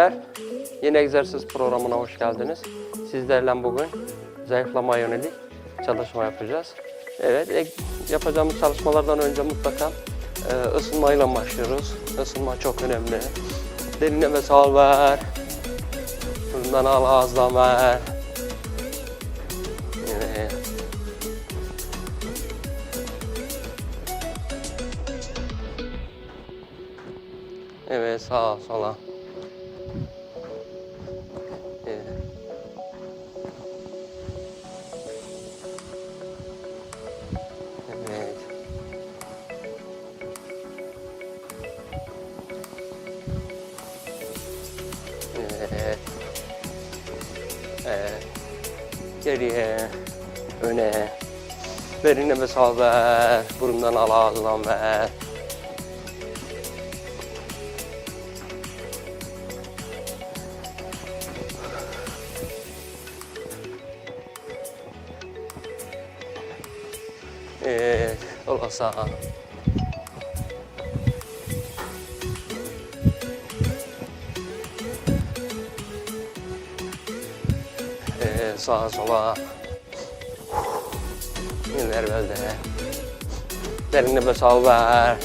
günler. Yeni egzersiz programına hoş geldiniz. Sizlerle bugün zayıflama yönelik çalışma yapacağız. Evet, ek- yapacağımız çalışmalardan önce mutlaka e, ısınmayla başlıyoruz. Isınma çok önemli. Derin nefes al ver. Burundan al ağızdan ver. Evet. Evet sağa sola. Geriye, öne. Derin nefes al ver. Burundan al ağzından ver. Evet, sola sağa. Sola. İler belde. Derin nefes al ver.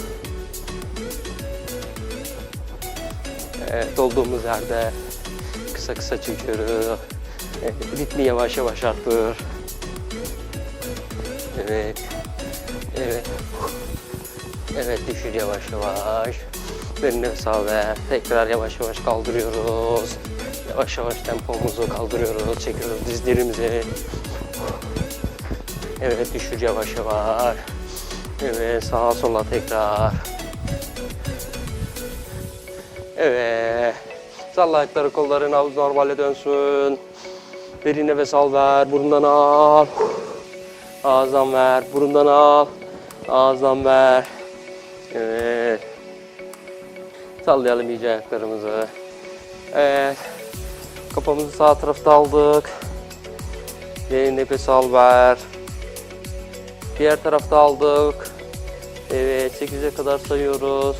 Evet, olduğumuz yerde kısa kısa çekiyoruz. Evet, ritmi yavaş yavaş arttır. Evet. Evet. Evet düşür yavaş yavaş. Derin nefes al ver. Tekrar yavaş yavaş kaldırıyoruz. Yavaş yavaş tempomuzu kaldırıyoruz. Çekiyoruz dizlerimizi. Evet düşür yavaş yavaş. Evet sağa sola tekrar. Evet. Salla ayakları kolların havuz normale dönsün. Derin nefes al ver. Burundan al. Ağızdan ver. Burundan al. Ağızdan ver. Evet. Sallayalım iyice ayaklarımızı. Evet. Kafamızı sağ tarafta aldık. Derin nefes al ver. Diğer tarafta aldık. Evet 8'e kadar sayıyoruz.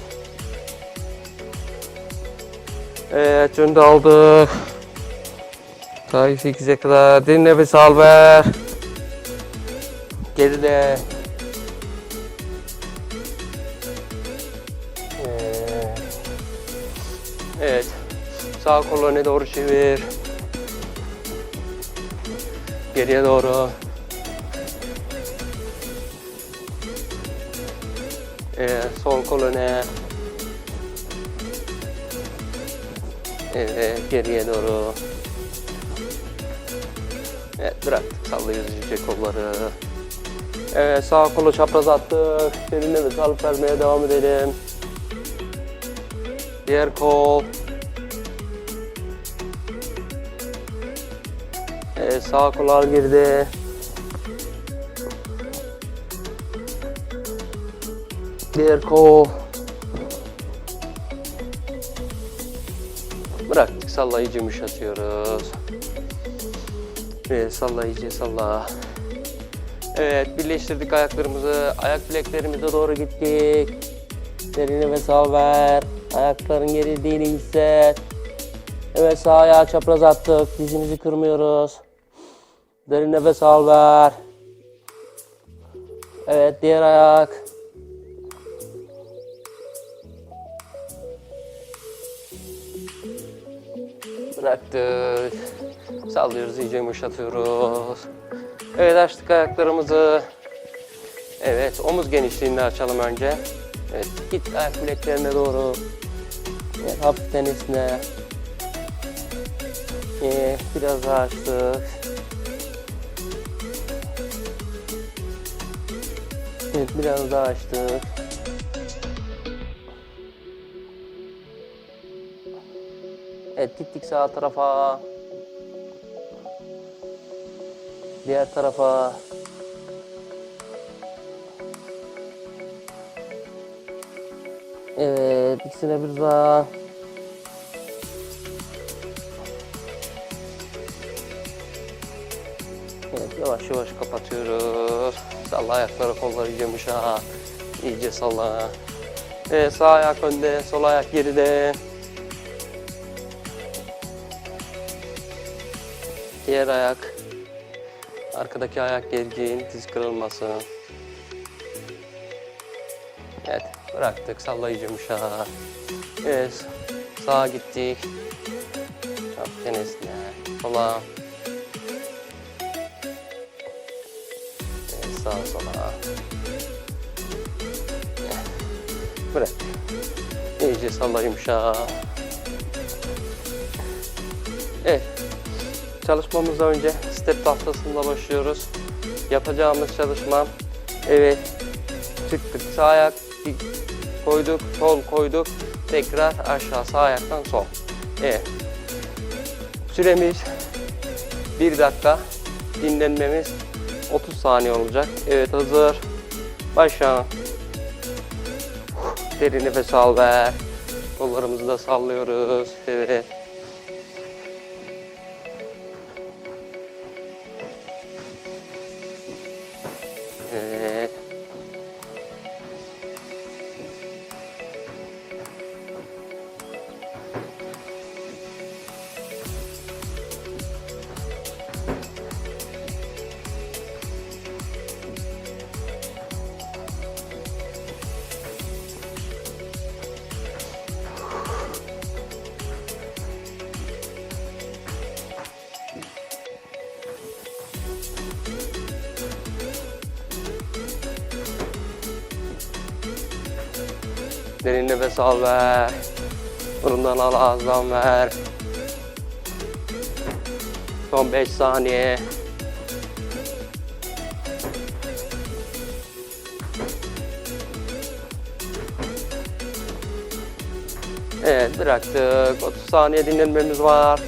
Evet önde aldık. Say 8'e kadar. Derin nefes al ver. Geride. Evet. Sağ kolu öne doğru çevir. Geriye doğru. Evet, sol kol. Evet, geriye doğru. Evet, bıraktık. Sallıyoruz iyice kolları. Evet, sağ kolu çapraz attık. Derin nefes alıp vermeye devam edelim. Diğer kol. Evet, sağ kol al girdi. Diğer kol. Bıraktık, sallayıcı yumuşatıyoruz. Evet, sallayıcı salla. Evet, birleştirdik ayaklarımızı. Ayak bileklerimize doğru gittik. Derin nefes al ver. Ayakların gerildiğini hisset. Evet, sağ ayağı çapraz attık. Dizimizi kırmıyoruz. Derin nefes al ver. Evet, diğer ayak. Bıraktık. Sallıyoruz, iyice yumuşatıyoruz. Evet, açtık ayaklarımızı. Evet, omuz genişliğinde açalım önce. Evet, git ayak bileklerine doğru. Evet, hafiften esne. Evet, biraz daha açtık. Evet, biraz daha açtık. Evet, gittik sağ tarafa. Diğer tarafa. Evet, ikisine bir daha. Yavaş yavaş kapatıyoruz. Salla ayakları kolları iyice. İyice salla. Evet sağ ayak önde, sol ayak geride. Diğer ayak. Arkadaki ayak gergin, diz kırılmasın. Evet, bıraktık. Sallayıcı muşa. Evet, sağa gittik. Hafiften esne. Sola. Sağa sola. Bırak. İyice salla yumuşak. Evet. Çalışmamızdan önce step tahtasında başlıyoruz. Yapacağımız çalışma evet çıktık sağ ayak koyduk sol koyduk tekrar aşağı sağ ayaktan sol. Evet. Süremiz 1 dakika dinlenmemiz 30 saniye olacak. Evet hazır. Başla. Derin nefes al ver. Kollarımızı da sallıyoruz. Evet. Evet. Nefes al ver. Burundan al ağızdan ver. Son 5 saniye. Evet bıraktık. 30 saniye dinlenmemiz var.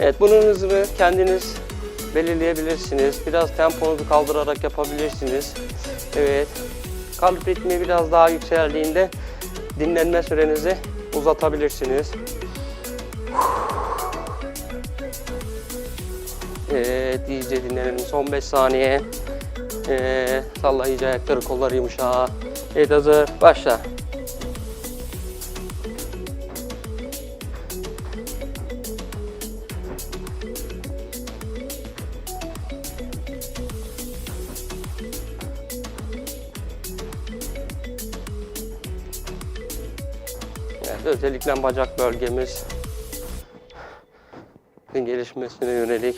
Evet bunun hızını kendiniz belirleyebilirsiniz. Biraz temponuzu kaldırarak yapabilirsiniz. Evet. Kalp ritmi biraz daha yükseldiğinde dinlenme sürenizi uzatabilirsiniz. Evet, iyice dinlenelim. Son 5 saniye. Evet, salla iyice ayakları, kolları yumuşa. Evet, hazır. Başla. Özellikle bacak bölgemiz gelişmesine yönelik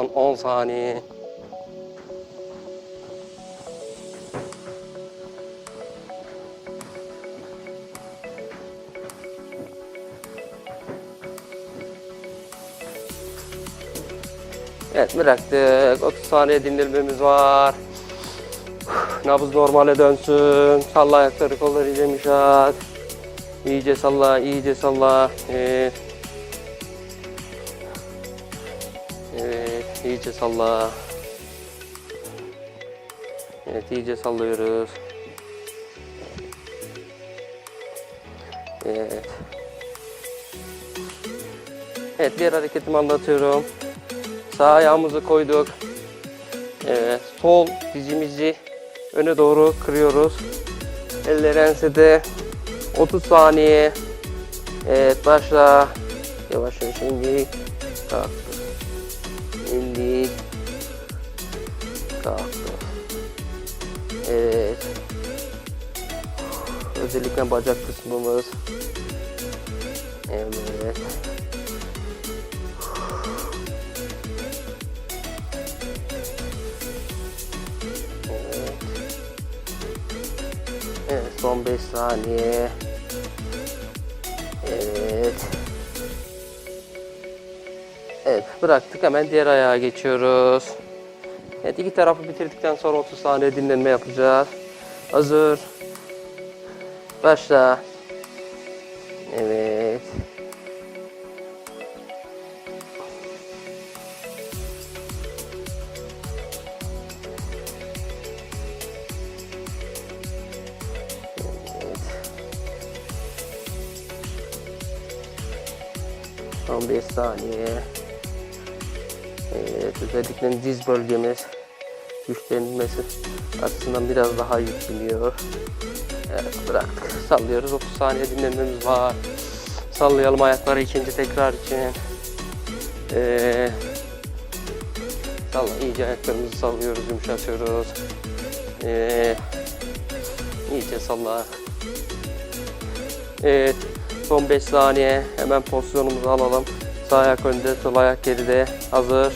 Son 10 saniye. Evet bıraktık. 30 saniye dinlenmemiz var. Nabız normale dönsün. Salla ayakları kolları iyice yumuşat. İyice salla, iyice salla. Evet. İyice salla. Evet, iyice sallıyoruz. Evet. Evet, diğer hareketimi anlatıyorum. Sağ ayağımızı koyduk. Evet, sol dizimizi öne doğru kırıyoruz. Eller ensede 30 saniye. Evet, başla. Yavaş yavaş indik. Kalk. İndik. Kalktı. Evet. Özellikle bacak kısmımız. Evet. Evet. Evet son 5 saniye. Bıraktık hemen diğer ayağa geçiyoruz. Evet iki tarafı bitirdikten sonra 30 saniye dinlenme yapacağız. Hazır. Başla. Evet. Evet. 15 saniye. Özellikle diz bölgemiz güçlenmesi açısından biraz daha yükleniyor. Evet, bıraktık. Sallıyoruz. 30 saniye dinlenmemiz var. Sallayalım ayakları ikinci tekrar için. Ee, salla, iyice ayaklarımızı sallıyoruz, yumuşatıyoruz. Ee, iyice salla. Evet, son 5 saniye. Hemen pozisyonumuzu alalım. Sağ ayak önde, sol ayak geride. Hazır.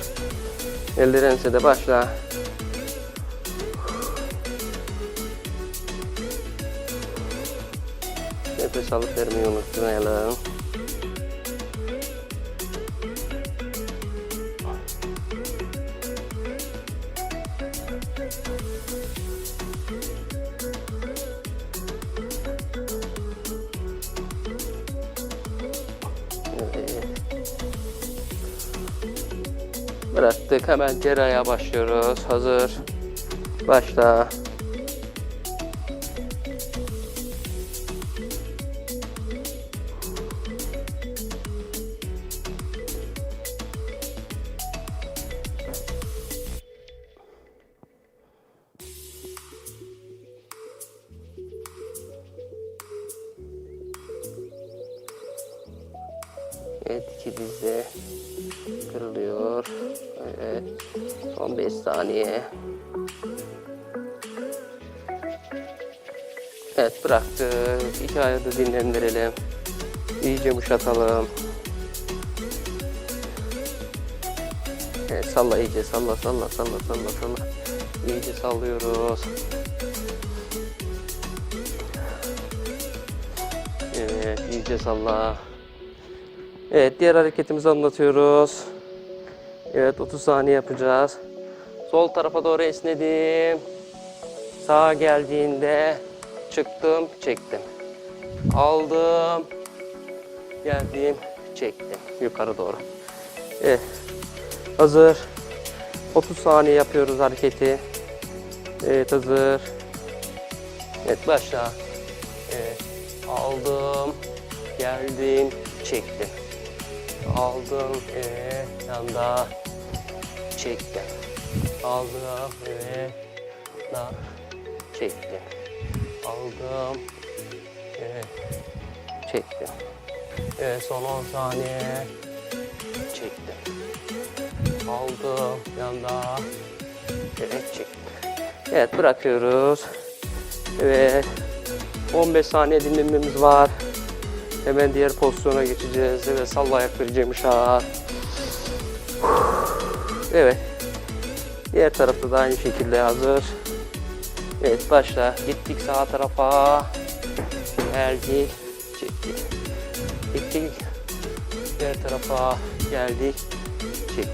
Eller ensede başla. Nefes alıp vermeyi unutmayalım. Bıraktık. Hemen cerrahya başlıyoruz. Hazır. Başla. Da dinlendirelim. İyice yumuşatalım. Evet salla iyice salla salla salla salla salla. İyice sallıyoruz. Evet iyice salla. Evet diğer hareketimizi anlatıyoruz. Evet 30 saniye yapacağız. Sol tarafa doğru esnedim. Sağa geldiğinde çıktım, çektim. Aldım. Geldim, çektim. Yukarı doğru. Evet. Hazır. 30 saniye yapıyoruz hareketi. Evet hazır. Evet başla. Evet. Aldım. Geldim, çektim. Aldım, evet, yanda çektim. Aldım, evet, da çektim. Aldım, evet, çektim. Evet, son 10 saniye çektim. Aldım, yanda evet çektim. Evet, bırakıyoruz. Evet, 15 saniye dinlenmemiz var. Hemen diğer pozisyona geçeceğiz. Evet salla ayakları Cem Uşak. Evet. Diğer tarafta da aynı şekilde hazır. Evet başla. Gittik sağ tarafa. Geldik. Çektik. Gittik. Diğer tarafa geldik. Çektik.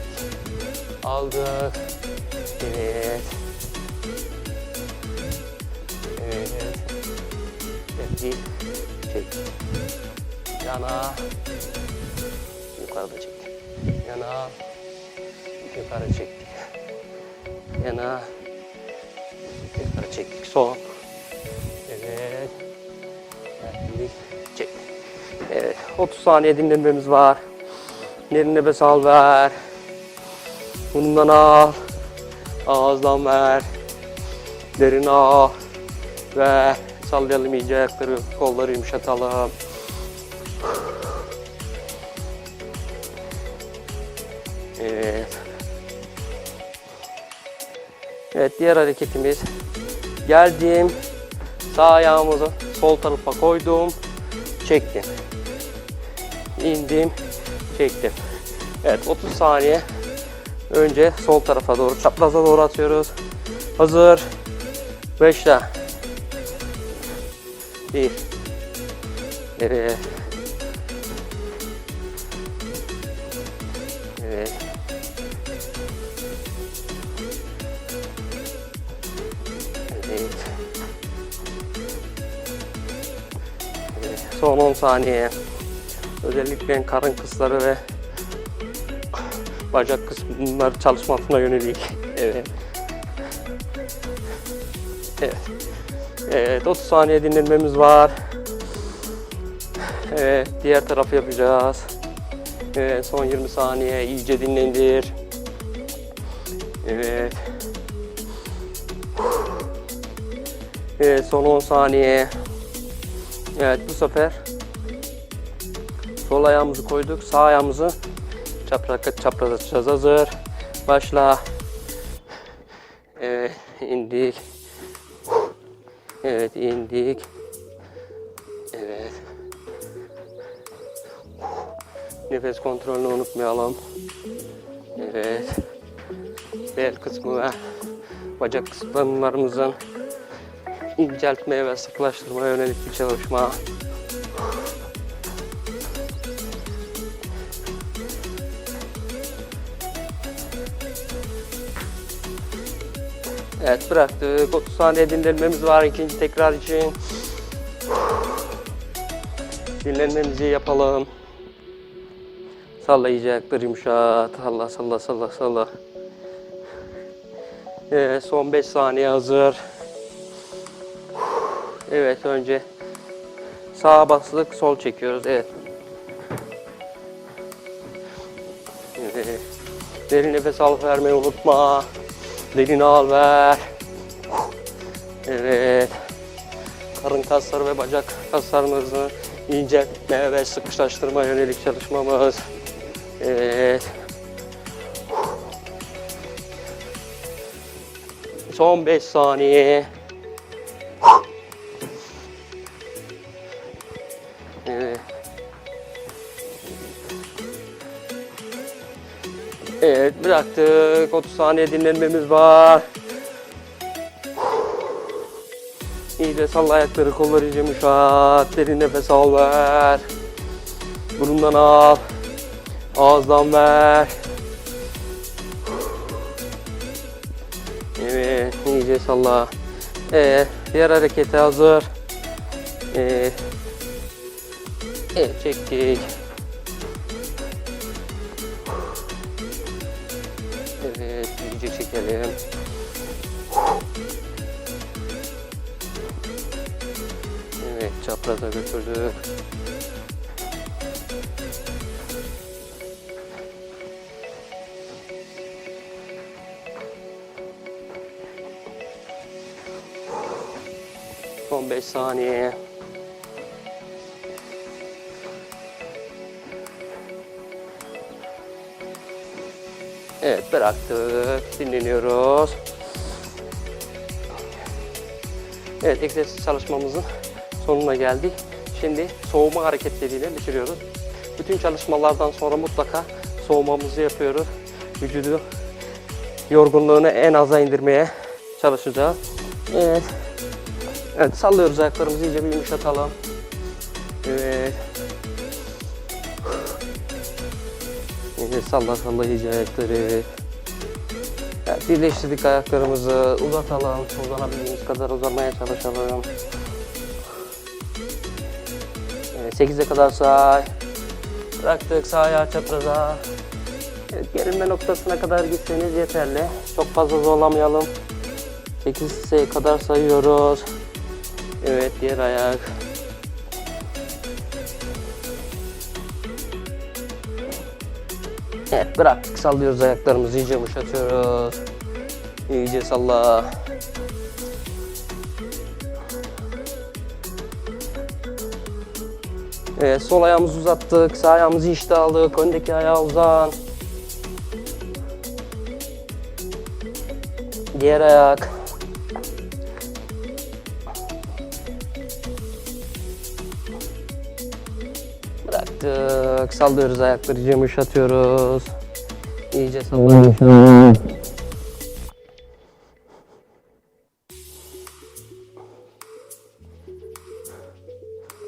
Aldık. Evet. Evet. Geldik. Çektik yana yukarıda çektik. Yana yukarı çektik. Yana yukarı çektik. Son. Evet. Çektik. Evet. 30 saniye dinlenmemiz var. Derin nefes al ver. Bundan al. Ağızdan ver. Derin al. Ver. Sallayalım iyice ayakları, kolları yumuşatalım. Evet. Evet diğer hareketimiz. Geldim. Sağ ayağımızı sol tarafa koydum. Çektim. İndim. Çektim. Evet 30 saniye. Önce sol tarafa doğru çapraza doğru atıyoruz. Hazır. Başla. Bir. Evet. Son 10 saniye. Özellikle karın kısları ve bacak kısımları çalışmasına yönelik. Evet. Evet. Evet, 30 saniye dinlenmemiz var. Evet, diğer tarafı yapacağız. Evet, son 20 saniye iyice dinlendir. Evet. Evet, son 10 saniye. Evet, bu sefer sol ayağımızı koyduk, sağ ayağımızı çapraz çapraz açacağız. Hazır. Başla. Evet, indik. Evet, indik. Evet. Nefes kontrolünü unutmayalım. Evet. Bel kısmı ve bacak kısımlarımızın inceltmeye ve sıklaştırmaya yönelik bir çalışma. Evet bıraktık. 30 saniye dinlenmemiz var ikinci tekrar için. Dinlenmemizi yapalım. Salla iyice ayakları yumuşat. Salla salla salla salla. Evet, son 5 saniye hazır. Evet önce sağa bastık sol çekiyoruz. Evet. Evet. Derin nefes al vermeyi unutma. Derin al ver. Evet. Karın kasları ve bacak kaslarımızı inceltme ve sıkışlaştırma yönelik çalışmamız. Evet. Son 5 saniye. Bıraktık. 30 saniye dinlenmemiz var. İyice salla ayakları kolları iyice yumuşat. Derin nefes al ver. Burundan al. Ağızdan ver. Evet, iyice salla. Evet, diğer harekete hazır. Evet. Evet, çektik. Evet, iyice çekelim. Evet, çapraza götürdük. Son 5 saniye. Evet bıraktık. Dinleniyoruz. Evet egzersiz çalışmamızın sonuna geldik. Şimdi soğuma hareketleriyle bitiriyoruz. Bütün çalışmalardan sonra mutlaka soğumamızı yapıyoruz. Vücudu yorgunluğunu en aza indirmeye çalışacağız. Evet. Evet sallıyoruz ayaklarımızı iyice bir yumuşatalım. Evet. İyice salla salla iyice ayakları. Evet, birleştirdik ayaklarımızı. Uzatalım. Uzanabildiğimiz kadar uzamaya çalışalım. Evet, 8'e kadar say. Bıraktık sağ ayağı çapraza. Evet, gerilme noktasına kadar gitseniz yeterli. Çok fazla zorlamayalım. 8'e kadar sayıyoruz. Evet diğer ayak. Evet bıraktık sallıyoruz ayaklarımızı iyice yumuşatıyoruz. İyice salla. Evet sol ayağımızı uzattık. Sağ ayağımızı işte aldık. Öndeki ayağı uzan. Diğer ayak. Sallıyoruz ayakları yumuşatıyoruz. İyice sallıyoruz.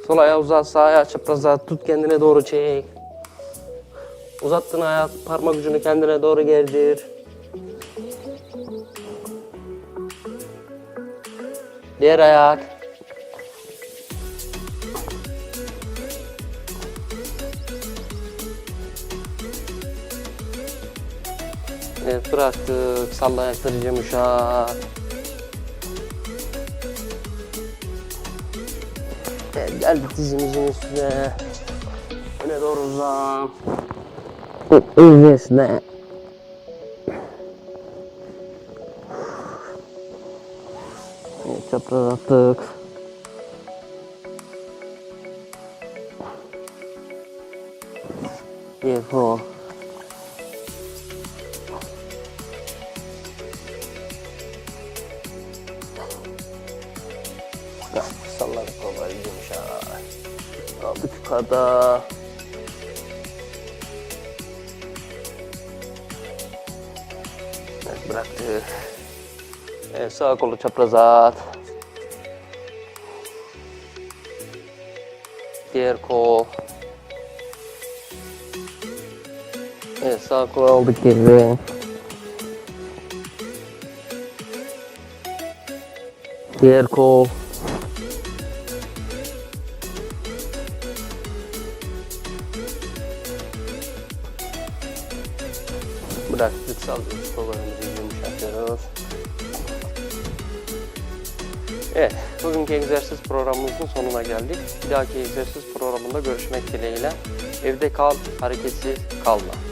Sol ayağı uzat, sağ ayağı çapraza tut kendine doğru çek. Uzattığın ayak parmak ucunu kendine doğru gerdir. Diğer ayak. Evet bıraktık. Salla ayakları yumuşak. Evet, geldik dizimizin üstüne. Öne doğru uzan. Üstüne. Evet, çapraz attık. Kol. Yukarıda. Evet, bıraktık. Evet, sağ kolu çapraza at. Diğer kol. Evet, sağ kol aldık geri. Diğer kol. Sallıyoruz kollarımızı yumuşatıyoruz. Evet, bugünkü egzersiz programımızın sonuna geldik. Bir dahaki egzersiz programında görüşmek dileğiyle. Evde kal, hareketsiz kalma.